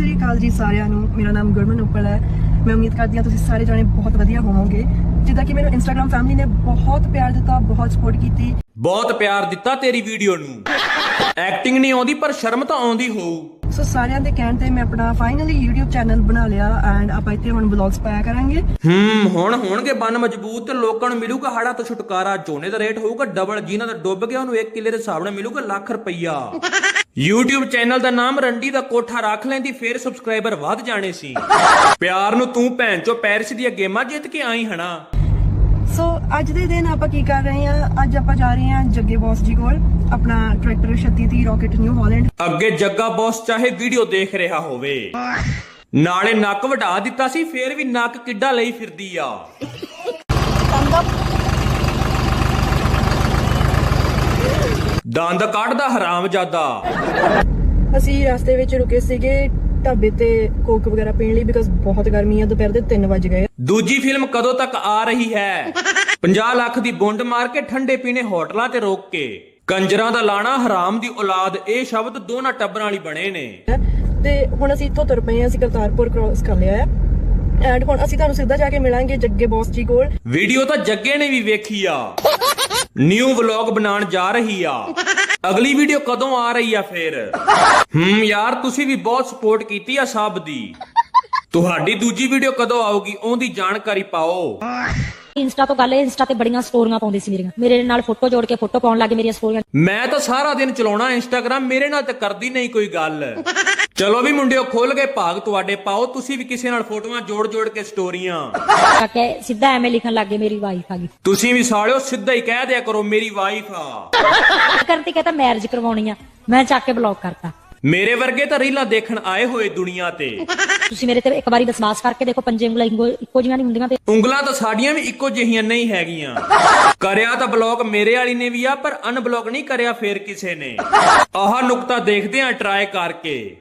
ਸ੍ਰੀ ਅਕਾਲ ਜੀ ਸਾਰਿਆਂ ਨੂੰ। ਮੇਰਾ ਨਾਮ ਗੁਰਮਨ ਉੱਪਲ ਹੈ। ਮੈਂ ਉਮੀਦ ਕਰਦੀ ਹਾਂ ਤੁਸੀਂ ਸਾਰੇ ਜਣੇ ਬਹੁਤ ਵਧੀਆ ਹੋਵੋਗੇ। ਜਿੱਦਾਂ ਕਿ ਮੈਨੂੰ ਇੰਸਟਾਗ੍ਰam ਫੈਮਿਲੀ ਨੇ ਬਹੁਤ ਪਿਆਰ ਦਿੱਤਾ, ਬਹੁਤ ਸਪੋਰਟ ਕੀਤੀ। ਬਹੁਤ ਪਿਆਰ ਦਿੱਤਾ ਤੇਰੀ ਵੀਡੀਓ ਨੂੰ। ਐਕਟਿੰਗ ਨਹੀਂ ਆਉਂਦੀ, ਪਰ ਸ਼ਰਮ ਤਾਂ ਆਉਂਦੀ ਹੋਊ। ਸੋ ਸਾਰਿਆਂ ਦੇ ਕਹਿਣ ਤੇ ਮੈਂ ਆਪਣਾ ਫਾਈਨਲੀ YouTube ਚੈਨਲ ਬਣਾ ਲਿਆ ਐਂਡ ਆਪਾਂ ਇੱਥੇ ਹੁਣ ਵਲੌਗਸ ਪਾਇਆ ਕਰਾਂਗੇ। ਹੂੰ ਹੁਣ ਹੋਣਗੇ ਬੰਨ ਮਜ਼ਬੂਤ ਤੇ ਲੋਕਾਂ ਨੂੰ ਮਿਲੂਗਾ ਹਾੜਾ ਤੋਂ ਛੁਟਕਾਰਾ ਝੋਨੇ ਦਾ ਰੇਟ ਹੋਊਗਾ ਡਬਲ ਜਿਨ੍ਹਾਂ ਦਾ ਡੁੱਬ ਗਿਆ ਉਹਨੂੰ 1 ਕਿੱਲੇ ਦੇ ਹਿਸਾਬ ਨਾਲ ਮਿਲੂਗਾ ਲੱਖ ਰੁਪਈਆ। YouTube ਚੈਨਲ ਦਾ ਨਾਮ ਰੰਡੀ ਦਾ ਕੋਠਾ ਰੱਖ ਲੈਂਦੀ ਫੇਰ ਸਬਸਕ੍ਰਾਈਬਰ ਵੱਧ ਜਾਣੇ ਸੀ। ਪਿਆਰ ਨੂੰ ਤੂੰ ਭੈਣ ਚੋ ਪੈਰਿਸ ਦੀਆਂ ਗੇਮਾਂ ਜਿੱਤ ਕੇ ਆਈ ਹਨਾ ਸੋ ਅੱਜ ਦੇ ਦਿਨ ਆਪਾਂ ਕੀ ਕਰ ਰਹੇ ਹਾਂ? ਅੱਜ ਆਪਾਂ ਜਾ ਰਹੇ ਹਾਂ ਜੱਗੇ ਬੌਸ ਜੀ ਕੋਲ ਆਪਣਾ ਟਰੈਕਟਰ 3630 ਰਾਕਟ ਨਿਊ ਹਾਲੈਂਡ ਅੱਗੇ ਜੱਗਾ ਬੌਸ ਚਾਹੇ ਵੀਡੀਓ ਦੇਖ ਰਿਹਾ ਹੋਵੇ। ਨਾਲੇ ਨੱਕ ਵਢਾ ਦਿੱਤਾ ਸੀ ਫੇਰ ਵੀ ਨੱਕ ਕਿੱਡਾ ਲਈ ਫਿਰਦੀ ਆ। ਦੰਦ ਕੱਢਦਾ ਹਰਾਮਜ਼ਾਦਾ। ਅਸੀਂ ਰਸਤੇ ਵਿੱਚ ਰੁਕੇ ਸੀਗੇ ਢਾਬੇ ਤੇ ਕੋਕ ਵਗੈਰਾ ਪੀਣ ਲਈ ਬਿਕਾਜ਼ ਬਹੁਤ ਗਰਮੀ ਆ ਦੁਪਹਿਰ ਦੇ 3 ਵਜ ਗਏ। ਦੂਜੀ ਫਿਲਮ ਕਦੋਂ ਤੱਕ ਆ ਰਹੀ ਹੈ? 50 ਲੱਖ ਦੀ ਬੁੰਡ ਮਾਰ ਕੇ ਠੰਡੇ ਪੀਣੇ ਹੋਟਲਾਂ ਤੇ ਰੋਕ ਕੇ। ਕੰਜਰਾਂ ਦਾ ਲਾਣਾ ਹਰਾਮ ਦੀ ਔਲਾਦ ਇਹ ਸ਼ਬਦ ਦੋਨਾਂ ਟੱਬਰਾਂ ਵਾਲੀ ਬਣੇ ਨੇ। ਤੇ ਹੁਣ ਅਸੀਂ ਇੱਥੋਂ ਤੁਰ ਪਏ ਹਾਂ ਅਸੀਂ ਕਰਤਾਰਪੁਰ ਕ੍ਰਾਸ ਕਰ ਲਿਆ ਹੈ ਐਂਡ ਹੁਣ ਅਸੀਂ ਤੁਹਾਨੂੰ ਸਿੱਧਾ ਜਾ ਕੇ ਮਿਲਾਂਗੇ ਜੱਗੇ ਬੌਸ ਜੀ ਕੋਲ। ਵੀਡੀਓ ਤਾਂ ਜੱਗੇ ਨੇ ਵੀ ਵੇਖੀ ਆ। ਨਿਊ ਵਲੌਗ ਬਣਾਉਣ ਜਾ ਰਹੀ ਆ। ਅਗਲੀ ਵੀਡੀਓ ਕਦੋਂ ਆ ਰਹੀ ਆ ਫੇਰ? ਹੂੰ ਯਾਰ ਤੁਸੀਂ ਵੀ ਬਹੁਤ ਸਪੋਰਟ ਕੀਤੀ ਆ ਸਭ ਦੀ। ਤੁਹਾਡੀ ਦੂਜੀ ਵੀਡੀਓ ਕਦੋਂ ਆਊਗੀ ਉਹਦੀ ਜਾਣਕਾਰੀ ਪਾਓ। ਇੰਸਟਾ ਤੋਂ ਗੱਲ ਹੈ ਇੰਸਟਾ ਤੇ ਬੜੀਆਂ ਸਟੋਰੀਆਂ ਪਾਉਂਦੇ ਸੀ ਮੇਰੀਆਂ। ਮੇਰੇ ਨਾਲ ਫੋਟੋ ਜੋੜ ਕੇ ਫੋਟੋ ਪਾਉਣ ਲੱਗੇ ਮੇਰੀਆਂ ਸਟੋਰੀਆਂ ਮੈਂ ਤਾਂ ਸਾਰਾ ਦਿਨ ਚਲਾਉਣਾ ਇੰਸਟਾਗ੍ਰam ਮੇਰੇ ਨਾਲ ਤਾਂ ਕਰਦੀ ਨਹੀਂ ਕੋਈ ਗੱਲ। ਚਲੋ ਵੀ ਮੁੰਡਿਓ ਖੋਲ ਗਏ ਭਾਗ ਤੁਹਾਡੇ ਪਾਓ। ਤੁਸੀਂ ਵੀ ਕਿਸੇ ਨਾਲ ਫੋਟੋਆਂ ਜੋੜ ਜੋੜ ਕੇ ਸਟੋਰੀਆਂ ਕਰਕੇ ਸਿੱਧਾ ਐਵੇਂ ਲਿਖਣ ਲੱਗੇ ਮੇਰੀ ਵਾਈਫ ਆ ਗਈ। ਤੁਸੀਂ ਵੀ ਸਾਲਿਓ ਸਿੱਧਾ ਹੀ ਕਹਿ ਦਿਆ ਕਰੋ ਮੇਰੀ ਵਾਈਫ ਆ। ਕਰਤੀ ਕਹਿੰਦਾ ਮੈਰਿਜ ਕਰਵਾਉਣੀ ਆ। ਮੈਂ ਚੱਕ ਕੇ ਬਲੌਕ ਕਰਤਾ। ਮੇਰੇ ਵਰਗੇ ਤਾਂ ਰੀਲਾਂ ਦੇਖਣ ਆਏ ਹੋਏ ਦੁਨੀਆ ਤੇ। ਤੁਸੀਂ ਮੇਰੇ ਤੇ ਇੱਕ ਵਾਰੀ ਵਿਸ਼ਵਾਸ ਕਰਕੇ ਦੇਖੋ ਪੰਜੇ ਉਂਗਲਾਂ ਇੱਕੋ ਇੱਕੋ ਜਿਹੀਆਂ ਨਹੀਂ ਹੁੰਦੀਆਂ ਤੇ। ਉਂਗਲਾਂ ਤਾਂ ਸਾਡੀਆਂ ਵੀ ਇੱਕੋ ਜਿਹੀਆਂ ਨਹੀਂ ਹੈਗੀਆਂ। ਕਰਿਆ ਤਾਂ ਬਲੌਕ ਮੇਰੇ ਵਾਲੀ ਨੇ ਵੀ ਆ ਪਰ ਅਨਬਲੌਕ ਨਹੀਂ ਕਰਿਆ ਫੇਰ ਕਿਸੇ ਨੇ। ਆਹ ਨੁਕਤਾ ਦੇਖਦੇ ਆ ਟਰਾਈ ਕਰਕੇ।